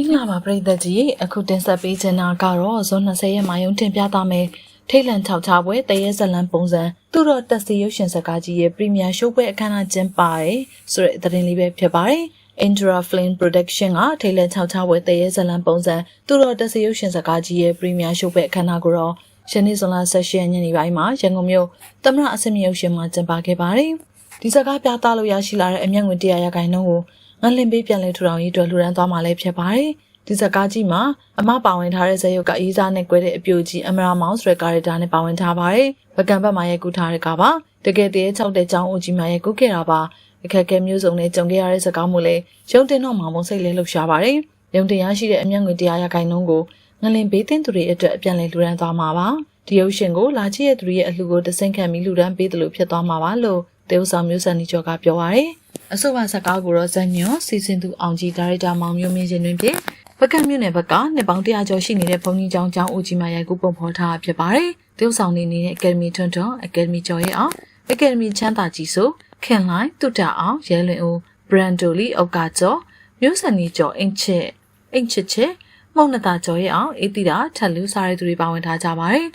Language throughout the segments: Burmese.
င်္ဂလာပါပရိသတ်ကြီးအခုတင်ဆက်ပေးချင်တာကတော့ဇွန်20ရက်မှာရုံတင်ပြသမယ်ထိတ်လန့်ချောက်ချပွဲတရဲဇလန်ပုံစံသူတော်တက်စီရုပ်ရှင်စကားကြီးရဲ့ပရီမီယာရှိုးပွဲအခမ်းအနားကျင်းပတယ်ဆိုတဲ့သတင်းလေးပဲဖြစ်ပါတယ် Indra Flame Production ကထိတ်လန့်ချောက်ချပွဲတရဲဇလန်ပုံစံသူတော်တက်စီရုပ်ရှင်စကားကြီးရဲ့ပရီမီယာရှိုးပွဲအခမ်းအနားကိုတော့ရှနေ့ဇွန်လ16ရက်ညနေပိုင်းမှာရန်ကုန်မြို့သမရအစင်မြရုပ်ရှင်မှာကျင်းပခဲ့ပါတယ်ဒီစကားပြသလို့ရရှိလာတဲ့အမျက်ငွေ100ရာခိုင်နှုန်းကို ငလင်ပေးပြန်လဲထူထောင်ရေးအတွက်လှူဒန်းသွားမှာလည်းဖြစ်ပါတယ်။ဒီဇာတ်ကားကြီးမှာအမပါဝင်ထားတဲ့ဇာတ်ရုပ်ကအေးစားနဲ့ကွဲတဲ့အပြိုကြီးအမရာမောင်ဆိုတဲ့ကာရက်တာနဲ့ပါဝင်ထားပါတယ်။ဗကန်ဘတ်မှာရိုက်ကူးထားတဲ့ကပါတကယ်တည်း၆တဲ့ចောင်းအိုကြီးမှာရိုက်ကူးခဲ့တာပါ။အခက်အခဲမျိုးစုံနဲ့ကြုံခဲ့ရတဲ့ဇာတ်ကားမှုလည်းရုံတင်တော့မှမုံစိတ်လေးလှုပ်ရှားပါတယ်။ရုံတင်ရရှိတဲ့အမျက်ငွေတရားရခိုင်နှုန်းကိုငလင်ပေးတင်သူတွေအတွက်အပြန်လည်လှူဒန်းသွားမှာပါ။ဒီရုပ်ရှင်ကိုလာချစ်ရဲ့သူတွေရဲ့အလှူကိုတဆင့်ခံပြီးလှူဒန်းပေးတယ်လို့ဖြစ်သွားမှာပါလို့ တေဥဆောင်မျိုးစံနီကျော်ကပြောပါရယ်အဆိုပါဇက်ကားကိုတော့ဇက်ညွန်စီစဉ်သူအောင်ကြီးဒါရိုက်တာမောင်မျိုးမင်းရှင်တွင်ဖြင့်ပကတ်မြို့နယ်ဘက်ကနှစ်ပေါင်း100ကျော်ရှိနေတဲ့ဘုံကြီးကျောင်းကျောင်းဦးကြီးမှာရိုက်ကူးပုံဖော်ထားဖြစ်ပါတယ်တေဥဆောင်နေနေတဲ့အကယ်ဒမီထွန်းထွန်းအကယ်ဒမီကျော်ရဲ့အောင်အကယ်ဒမီချမ်းသာကြီးဆိုခင်လိုင်းတုတအောင်ရဲလွင်ဦးဘရန်ဒိုလီအောက်ကကျော်မျိုးစံနီကျော်အင်ချစ်အင်ချစ်ချစ်မုံနတာကျော်ရဲ့အောင်အေးတီတာထက်လူစားတဲ့သူတွေပါဝင်ထားကြပါတယ်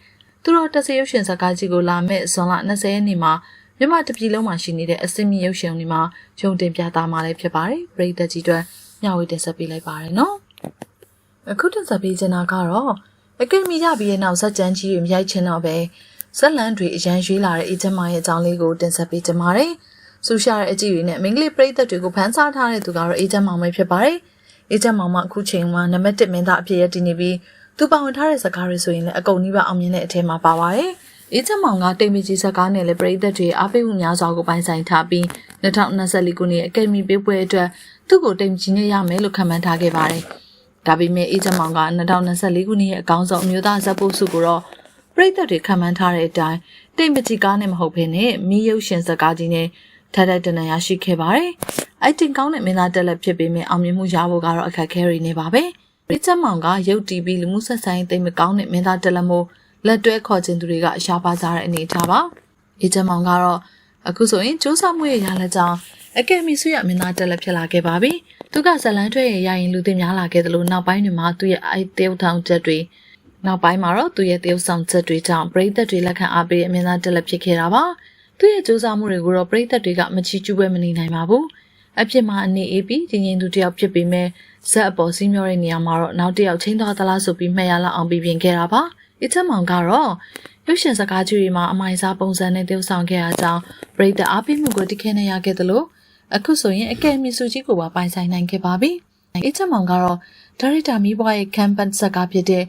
သူတို့တဆရုပ်ရှင်ဇာတ်ကားကြီးကိုလာမဲ့ဇွန်လ20ရက်နေ့မှာ မြန်မာတပြည်လုံးမှာရှိနေတဲ့အစင်မီရုပ်ရှင်တွေမှာရုံတင်ပြသမှာလည်းဖြစ်ပါတယ်ပရိသတ်ကြီးတွေမျှဝေတင်ဆက်ပေးလိုက်ပါတယ်နော်အခုတင်ဆက်ပေးချင်တာကတော့အကယ်ဒမီရပြီးတဲ့နောက်ဇက်ကြမ်းကြီးတွေမြိုက်ချင်တော့ပဲဇက်လန်တွေအရန်ရွေးလာတဲ့အေဂျင့်မရဲ့အကြောင်းလေးကိုတင်ဆက်ပေးကြပါမယ်ဆူရှာတဲ့အကြည့်တွေနဲ့မင်္ဂလိပရိသတ်တွေကိုဖန်ဆားထားတဲ့သူကတော့အေဂျင့်မောင်ပဲဖြစ်ပါတယ်အေဂျင့်မောင်မအခုချိန်မှာနံပါတ်1မင်းသားအဖြစ်ရတည်နေပြီးသူပါဝင်ထားတဲ့ဇာတ်ကားတွေဆိုရင်လည်းအကုန်ကြီးပါအောင်မြင်တဲ့အထက်မှာပါပါတယ် အေးချက်မောင်ကတိမ်မကြီးဇက်ကားနဲ့လည်းပြည်သက်တွေအားပေးမှုများစွာကိုပိုင်ဆိုင်ထားပြီး2024ခုနှစ်အကယ်ဒမီပေးပွဲအတွက်သူ့ကိုတိမ်ကြီးနဲ့ရမယ်လို့ခန့်မှန်းထားခဲ့ပါတယ်။ဒါပေမဲ့အေးချက်မောင်က2024ခုနှစ်ရဲ့အကောင်းဆုံးအမျိုးသားဇက်ပို့စုကိုတော့ပြည်သက်တွေခန့်မှန်းထားတဲ့အတိုင်းတိမ်မကြီးကားနဲ့မဟုတ်ဘဲနဲ့မီးရုပ်ရှင်ဇက်ကားကြီးနဲ့ထထတနရရှိခဲ့ပါတယ်။အဲ့တင်ကောင်းတဲ့မင်းသားတက်လက်ဖြစ်ပေမဲ့အောင်မြင်မှုရဖို့ကတော့အခက်အခဲတွေနေပါပဲ။ပြည်ချက်မောင်ကရုပ်တီးပြီးလူမှုဆက်ဆံရေးတိမ်မကောင်းတဲ့မင်းသားတက်လက်မှု လက်တွဲခေါ်ခြင်းသူတွေကအရှာပါစားတဲ့အနေအထားပါ။အေဂျင်မောင်ကတော့အခုဆိုရင်စူးစမ်းမှုရရလက်ကြောင်းအကယ်မီဆွေရမင်းသားတက်လက်ဖြစ်လာခဲ့ပါပြီ။သူကဇလန်းထွဲရရရင်လူသိများလာခဲ့တယ်လို့နောက်ပိုင်းတွေမှာသူ့ရဲ့အိုက်တေးထောင်ချက်တွေနောက်ပိုင်းမှာတော့သူ့ရဲ့တေးဆောင်ချက်တွေကြောင့်ပရိသတ်တွေလက်ခံအားပေးတဲ့အမင်းသားတက်လက်ဖြစ်ခဲ့တာပါ။သူ့ရဲ့စူးစမ်းမှုတွေကိုတော့ပရိသတ်တွေကမချီကျူးပဲမနေနိုင်ပါဘူး။အဖြစ်မှာအနေအေးပြီးကြီးငင်သူတယောက်ဖြစ်ပေမဲ့ဇက်အပေါ်စီးမျောတဲ့နေရာမှာတော့နောက်တစ်ယောက်ချင်းသွားသလားဆိုပြီးမှတ်ရလောက်အောင်ပြင်ခဲ့တာပါ။ အချက်မောင်ကတော့ရုပ်ရှင်စကားကြီးတွေမှာအမိုင်စားပုံစံနဲ့ tiêu ဆောင်ခဲ့အကြောင်းပရိသတ်အားပေးမှုကိုတခဲနဲ့ရခဲ့သလိုအခုဆိုရင်အကယ်မီစုကြီးကိုပါပိုင်ဆိုင်နိုင်ခဲ့ပါပြီ။အချက်မောင်ကတော့ဒါရိုက်တာမီးဘွားရဲ့ကမ်ပန်စကားဖြစ်တဲ့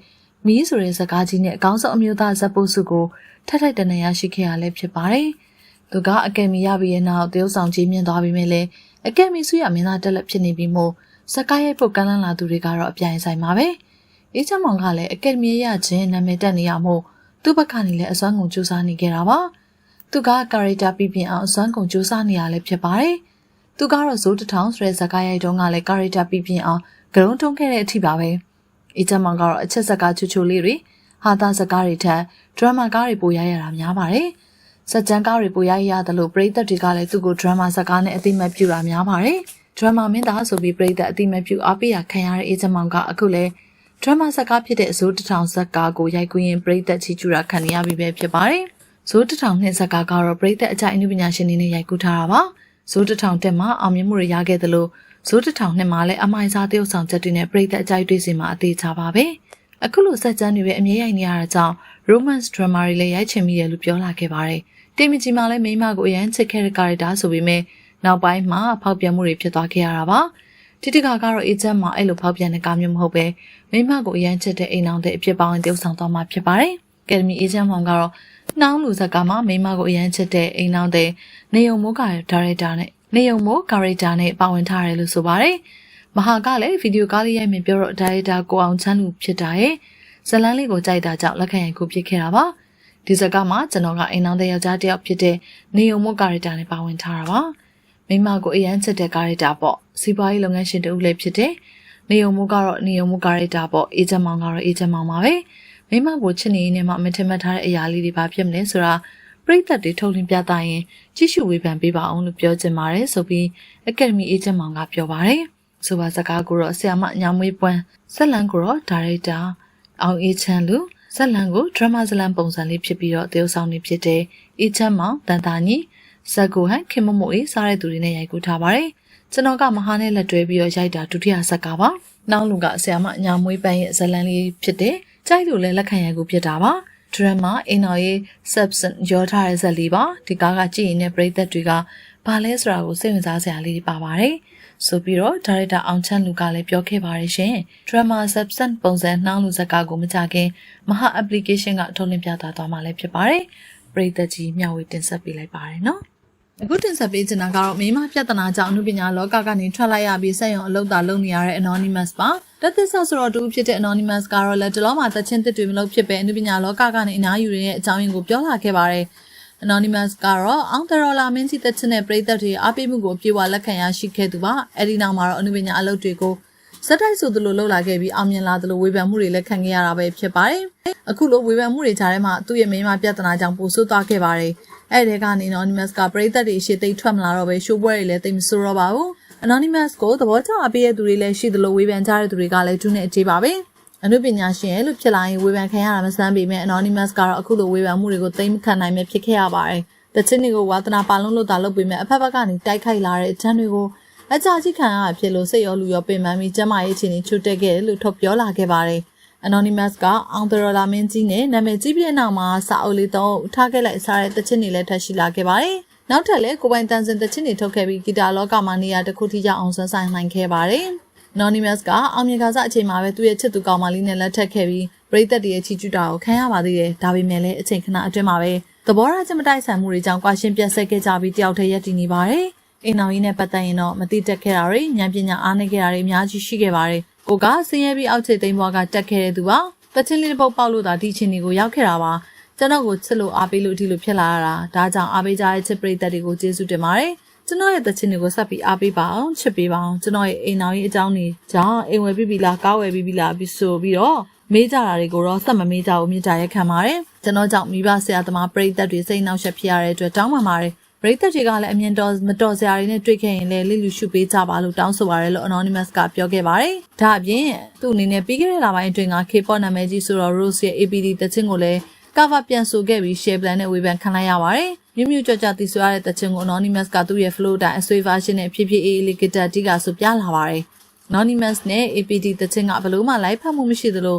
မီးဆိုတဲ့စကားကြီးနဲ့အကောင်းဆုံးအမျိုးသားဇက်ပုစုကိုထထတနရရှိခဲ့ရလဲဖြစ်ပါတယ်။သူကအကယ်မီရပြီးရဲ့နောက် tiêu ဆောင်ကြီးမြင့်သွားပြီးမြဲလဲအကယ်မီစုရမင်းသားတက်လက်ဖြစ်နေပြီးမို့စကားရိုက်ဖို့ကမ်းလှမ်းလာသူတွေကတော့အပြိုင်ဆိုင်ပါပဲ။ အေးချမောင်ကလည်းအကယ်ဒမီရချင်းနာမည်တက်နေရမို့သူ့ဘက်ကနေလည်းအစွမ်းကုန်စူးစမ်းနေကြတာပါသူကကာရီတာပြပြအောင်အစွမ်းကုန်စူးစမ်းနေရလည်းဖြစ်ပါတယ်သူကတော့ဇိုးတထောင်ဆိုတဲ့ဇာတ်ကားရိုက်တုန်းကလည်းကာရီတာပြပြအောင်ဂရုံးတုံးခဲ့တဲ့အထိပါပဲအေးချမောင်ကတော့အချက်ဇာတ်ကားချူချူလေးတွေဟာတာဇာတ်ကားတွေထက်ဒရမာကားတွေပိုရရတာများပါတယ်စကြံကားတွေပိုရရရတယ်လို့ပရိသတ်တွေကလည်းသူ့ကိုဒရမာဇာတ်ကားနဲ့အသိမဲ့ပြုတာများပါတယ်ဒရမာမင်းသားဆိုပြီးပရိသတ်အသိမဲ့ပြုအားပေးရခံရတဲ့အေးချမောင်ကအခုလည်း ဒရမာဇက်ကားဖြစ်တဲ့အစိုးတထောင်ဇက်ကားကိုရိုက်ကူးရင်ပရိသတ်ချီကျူတာခံရပြီပဲဖြစ်ပါတယ်။ဇိုးတထောင်နှစ်ဇက်ကားကတော့ပရိသတ်အကြိုက်အနုပညာရှင်တွေနဲ့ရိုက်ကူးထားတာပါ။ဇိုးတထောင်တက်မှာအောင်မြင်မှုတွေရခဲ့သလိုဇိုးတထောင်နှစ်မှာလည်းအမိုင်စားတရုပ်ဆောင်ချက်တွေနဲ့ပရိသတ်အကြိုက်တွေ့စီမှာအသေးချပါပဲ။အခုလိုဆက်ကြမ်းတွေပဲအမြဲရိုက်နေရတာကြောင့် romance drama တွေလည်းရိုက်ချင်မိတယ်လို့ပြောလာခဲ့ပါတယ်။တင်မကြီးမှာလည်းမိန်းမကိုအရန်ချစ်ခဲ့တဲ့ character ဆိုပေမဲ့နောက်ပိုင်းမှာဖောက်ပြန်မှုတွေဖြစ်သွားခဲ့ရတာပါ။တိတိကကတော့အေဂျင့်မှာအဲ့လိုဖောက်ပြန်တဲ့ကားမျိုးမဟုတ်ပဲ မိမကိုအရန်ချစ်တဲ့အိမ်အောင်တဲ့အဖြစ်ပေါင်းတည်ဆောင်သွားမှာဖြစ်ပါတယ်။ကယ်ဒမီအေဂျင့်မောင်ကတော့နှောင်းလူဇက်ကမှမိမကိုအရန်ချစ်တဲ့အိမ်အောင်တဲ့နေုံမိုးကဒါရိုက်တာနဲ့နေုံမိုးကာရိုက်တာနဲ့ပါဝင်ထားတယ်လို့ဆိုပါတယ်။မဟာကလည်းဗီဒီယိုကားလေးရိုက်မြင်ပြောတော့ဒါရိုက်တာကိုအောင်ချမ်းလူဖြစ်တာရဲ့ဇလန်းလေးကိုကြိုက်တာကြောင့်လက်ခံရိုက်ခုဖြစ်ခဲ့တာပါ။ဒီဇက်ကမှကျွန်တော်ကအိမ်အောင်တဲ့ယောက်ျားတစ်ယောက်ဖြစ်တဲ့နေုံမိုးကာရိုက်တာနဲ့ပါဝင်ထားတာပါ။မိမကိုအရန်ချစ်တဲ့ကားရိုက်တာပေါ့စီးပွားရေးလုပ်ငန်းရှင်တူလည်းဖြစ်တယ် နေုံမှုကတော့နေုံမှုကားရိုက်တာပေါ့အေဂျင့်မောင်ကတော့အေဂျင့်မောင်ပါပဲမိမကိုချစ်နေနေမှမထင်မှတ်ထားတဲ့အရာလေးတွေပါဖြစ်မလဲဆိုတာပရိသတ်တွေထုတ်လင်းပြသရင်ကြည့်ရှုဝေဖန်ပေးပါအောင်လို့ပြောချင်ပါတယ်ဆိုပြီးအကယ်ဒမီအေဂျင့်မောင်ကပြောပါတယ်ဇဆိုပါစကားကိုတော့ဆရာမညာမွေးပွန်းဆက်လန်ကိုတော့ဒါရိုက်တာအောင်အေးချမ်းလူဆက်လန်ကိုဒရမာဇလန်ပုံစံလေးဖြစ်ပြီးတော့တရုပ်ဆောင်နေဖြစ်တဲ့အေးချမ်းမောင်တန်တာညီ ဇက်ကိုဟန်ခင်မမို့အေးစားတဲ့သူတွေနဲ့ရိုက်ကူးထားပါတယ်ကျွန်တော်ကမဟာနဲ့လက်တွဲပြီးတော့ရိုက်တာဒုတိယဇက်ကပါနောက်လူကဆရာမညာမွေးပန်းရဲ့ဇလန်လေးဖြစ်တဲ့ကြိုက်လို့လည်းလက်ခံရိုက်ကူးဖြစ်တာပါဒရမာအင်တော်ရေး substance ရောထားတဲ့ဇက်လေးပါဒီကားကကြည့်ရင်လည်းပရိသတ်တွေကဘာလဲဆိုတာကိုစိတ်ဝင်စားစရာလေးပါပါတယ်ဆိုပြီးတော့ဒါရိုက်တာအောင်ချမ်းလူကလည်းပြောခဲ့ပါတယ်ရှင်။ drama substance ပုံစံနှောင်းလူဇာတ်ကားကိုမကြခင်မဟာ application ကထုတ်လင်းပြသသွားမှာလည်းဖြစ်ပါတယ်။ပရိသတ်ကြီးမျှဝေတင်ဆက်ပေးလိုက်ပါတယ်နော်။ အခုတင်ဆက်ပေးချင်တာကတော့မိမပြဿနာကြောင့်အမှုပညာလောကကနေထွက်လိုက်ရပြီးစက်ရုံအလုပ်သာလုပ်နေရတဲ့ anonymous ပါ။တက်သစ္စာဆိုတော့တူဖြစ်တဲ့ anonymous ကတော့လက်တလုံးမှာတချင်းတစ်တွေမလုပ်ဖြစ်ပဲအမှုပညာလောကကနေအနားယူရတဲ့အကြောင်းရင်းကိုပြောလာခဲ့ပါတယ်။ Anonymous ကတော့အောင်တရော်လာမင်းကြီးတက်ချင်တဲ့ပရိသတ်တွေအားပေးမှုကိုအပြည့်အဝလက်ခံရရှိခဲ့သူပါအဲ့ဒီနောက်မှာတော့အနုပညာအလုပ်တွေကို စက်တိုက်ဆိုသလိုလှုပ်လာခဲ့ပြီးအောင်မြင်လာသလိုဝေဖန်မှုတွေလည်းခံခဲ့ရတာပဲဖြစ်ပါတယ်အခုလိုဝေဖန်မှုတွေကြားထဲမှာသူ့ရဲ့မိန်းမပြဿနာကြောင့်ပိုဆိုးသွားခဲ့ပါတယ်အဲ့ဒီကနေ Anonymous ကပရိသတ်တွေရှေ့သိမ်းထွက်မလာတော့ပဲရှိုးပွဲတွေလည်းသိမ်းမဆိုးတော့ပါဘူး Anonymous ကိုသဘောကျအပေးတဲ့သူတွေလည်းရှိသလိုဝေဖန်ကြတဲ့သူတွေကလည်းတူးနေအကျေးပါပဲအနုပညာရှင်ရဲ့လို့ဖြစ်လာရင်ဝေဖန်ခံရတာမဆန်းပေမဲ့ Anonymous ကတော့အခုလိုဝေဖန်မှုတွေကိုသိမ်းမခံနိုင်ပဲဖြစ်ခဲ့ရပါတယ်။တချင်းတွေကိုဝါသနာပါလုံးလို့တာလုပ်ပေမဲ့အဖက်ဖက်ကနေတိုက်ခိုက်လာတဲ့အချမ်းတွေကို အကြကြီးခံရဖြစ်လို့စိတ်ရောလူရောပင်ပန်းပြီးကျမရဲ့အခြေအနေချွတ်တက်ခဲ့တယ်လို့ထုတ်ပြောလာခဲ့ပါတယ်။ Anonymous ကအောင်တရလာမင်းကြီးနဲ့နာမည်ကြီးပြည့်နောက်မှာစာအုပ်လေးတော့ထားခဲ့လိုက်စားတဲ့တချင်းတွေလည်းထပ်ရှိလာခဲ့ပါတယ်။နောက်ထပ်လည်းကိုပိုင်တန်စင်တချင်းတွေထုတ်ခဲ့ပြီးဂီတာလောကမှာနေရာတစ်ခုထိရောက်အောင်ဆွမ်းဆိုင်နိုင်ခဲ့ပါတယ်။ Anonymous ကအောင်မြင်ကစားအချိန်မှာပဲသူ့ရဲ့ချစ်သူကောင်မလေးနဲ့လက်ထပ်ခဲ့ပြီးပရိသတ်တွေရဲ့ချီကျူးတာကိုခံရပါသေးတယ်။ဒါပေမဲ့လည်းအချိန်ခဏအတွင်းမှာပဲသဘောထားချက်မတိုက်ဆိုင်မှုတွေကြောင့်ကွာရှင်းပြတ်ဆက်ခဲ့ကြပြီးတယောက်တည်းရပ်တည်နေပါတယ်။ အိမ်အောင်ကြီးနဲ့ပတ်သက်ရင်တော့မတိတက်ခဲ့တာတွေဉာဏ်ပညာအားနည်းခဲ့တာတွေအများကြီးရှိခဲ့ပါတယ်။ကိုကဆင်းရဲပြီးအောက်ခြေသိမ်းဘွားကတက်ခဲ့တဲ့သူပါ။တချင်းလေးတစ်ပုတ်ပေါက်လို့သာဒီချင်းတွေကိုရောက်ခဲ့တာပါ။ကျွန်တော်ကိုချစ်လို့အားပေးလို့ဒီလိုဖြစ်လာတာဒါကြောင့်အားပေးကြတဲ့ချစ်ပရိသတ်တွေကိုကျေးဇူးတင်ပါတယ်။ကျွန်တော်ရဲ့တချင်တွေကိုဆက်ပြီးအားပေးပါအောင်ချစ်ပေးပါအောင်ကျွန်တော်ရဲ့အိမ်တော်ကြီးအကြောင်းတွေကြောင့်အိမ်ဝယ်ပြီးပြီလားကားဝယ်ပြီးပြီလားပြီးဆိုပြီးတော့မေးကြတာတွေကိုတော့ဆက်မမေးကြဘူးမြစ်တာရက်ခံပါတယ်ကျွန်တော်ကြောင့်မိဘဆရာသမားပရိသတ်တွေစိတ်နှောက်ယှက်ဖြစ်ရတဲ့အတွက်တောင်းပန်ပါတယ် ပရိသတ်တွေကလည်းအမြင်တော်မတော်စရာတွေနဲ့တွေ့ခဲ့ရင်လည်းလိလူရှုပေးကြပါလို့တောင်းဆိုပါတယ်လို့ Anonymous ကပြောခဲ့ပါတယ်။ဒါအပြင်သူ့အနေနဲ့ပြီးခဲ့တဲ့လပိုင်းအတွင်းက K-pop နာမည်ကြီးဆိုတော့ Rose ရဲ့ APD တချင်းကိုလည်း cover ပြန်ဆိုခဲ့ပြီး share plan နဲ့ဝေဖန်ခံလိုက်ရပါတယ်။မြူးမြူးကြွကြွတည်ဆိုရတဲ့တခြင်းကို Anonymous ကသူ့ရဲ့ flow တိုင်းအဆွေ version နဲ့ဖြည်းဖြည်းအေးအေးလေး guitar တီးကဆိုပြလာပါတယ်။ Anonymous နဲ့ APD တခြင်းကဘလို့မှ live ဖတ်မှုမရှိသလို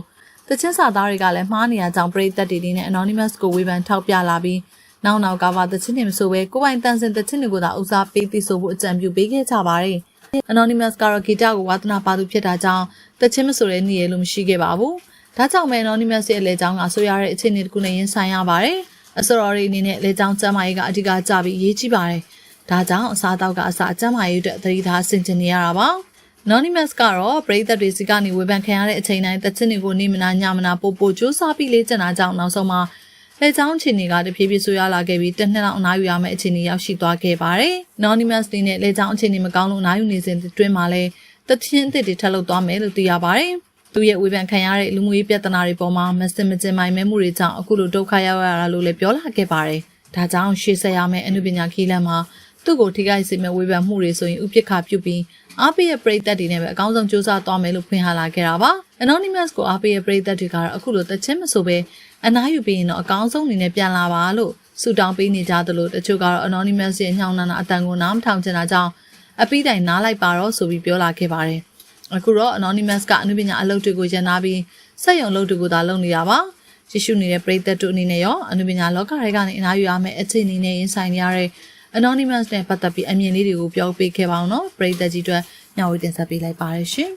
တခြင်းစာသားတွေကလည်းမှားနေရကြောင်းပရိသတ်တွေနဲ့ Anonymous ကိုဝေဖန်ထောက်ပြလာပြီး နောက်နောက်ကဘာတခြင်းတွေမဆိုပဲကိုပိုင်တန်စင်တခြင်းတွေကိုသာဦးစားပေးသိဆိုဖို့အကြံပြုပေးခဲ့ကြပါတယ်။ Anonymous ကတော့ဂီတကိုဝါသနာပါသူဖြစ်တာကြောင့်တခြင်းမဆိုတဲ့နေရလို့မရှိခဲ့ပါဘူး။ဒါကြောင့်ပဲ Anonymous ရဲ့အလဲကြောင်းကဆိုရတဲ့အခြေအနေတစ်ခုနဲ့ရင်ဆိုင်ရပါတယ်။အစောတော်တွေအနေနဲ့လေကြောင်းကျမ်းမာရေးကအဓိကကြပြီးအရေးကြီးပါတယ်။ဒါကြောင့်အစားအသောက်ကအစားကျမ်းမာရေးအတွက်သတိထားဆင်ခြင်နေရတာပါ။ Anonymous ကတော့ပရိသတ်တွေစီကနေဝေဖန်ခံရတဲ့အချိန်တိုင်းတချစ်တွေကိုနေမနာညမနာပို့ပို့စူးစမ်းပြီးလေ့ကျင့်တာကြောင့်နောက်ဆုံးမှာ လက်ချောင်းအခြေအနေကတဖြည်းဖြည်းဆိုးရွားလာခဲ့ပြီးတစ်နှစ်လောက်အနားယူရမယ့်အခြေအနေရောက်ရှိသွားခဲ့ပါတယ်။ Anonymous တွေနဲ့လက်ချောင်းအခြေအနေမကောင်းလို့အနားယူနေစဉ်အတွင်းမှာလည်းတချင်းအစ်စ်တွေထပ်လုပ်သွားမယ်လို့သိရပါတယ်။သူရဲ့ဝေဖန်ခံရတဲ့လူမှုရေးပြဿနာတွေပေါ်မှာမစင်မကျင်မိုင်မဲမှုတွေကြောင့်အခုလိုဒုက္ခရောက်ရတာလို့လည်းပြောလာခဲ့ပါတယ်။ဒါကြောင့်ရှေ့ဆက်ရမယ့်အမှုပညာခီးလမ်းမှာ သူ့ကိုထိခိုက်စေမဲ့ဝေဖန်မှုတွေဆိုရင်ဥပိ္ပခါပြုပြီးအားပေးရဲ့ပရိသတ်တွေနဲ့ပဲအကောင်းဆုံးစူးစမ်းသွားမယ်လို့ဖွင့်ဟလာခဲ့တာပါ။ Anonymous ကိုအားပေးရဲ့ပရိသတ်တွေကတော့အခုလိုတချင်းမဆိုပဲအနားယူပြီးရင်တော့အကောင်းဆုံးအနေနဲ့ပြန်လာပါလို့ဆုတောင်းပေးနေကြသလိုတချို့ကတော့ Anonymous ရဲ့ညှောင်းနာနာအတန်ကိုနားမထောင်ချင်တာကြောင့်အပိတိုင်နားလိုက်ပါတော့ဆိုပြီးပြောလာခဲ့ပါတယ်။အခုတော့ anonymous ကအနုပညာအလုပ်တွေကိုရန်နာပြီးစက်ရုံလုပ်တွေကိုသာလုပ်နေတာပါရရှိနေတဲ့ပရိသတ်တို့အနေနဲ့ရောအနုပညာလောကတွေကနေအနားယူရမယ့်အခြေအနေနဲ့ရင်ဆိုင်နေရတဲ့ anonymous နဲ့ပတ်သက်ပြီးအမြင်လေးတွေကိုပြောပြခဲ့ပါအောင်နော်ပရိသတ်ကြီးတို့ညှော်ဝေတင်ဆက်ပေးလိုက်ပါရရှင်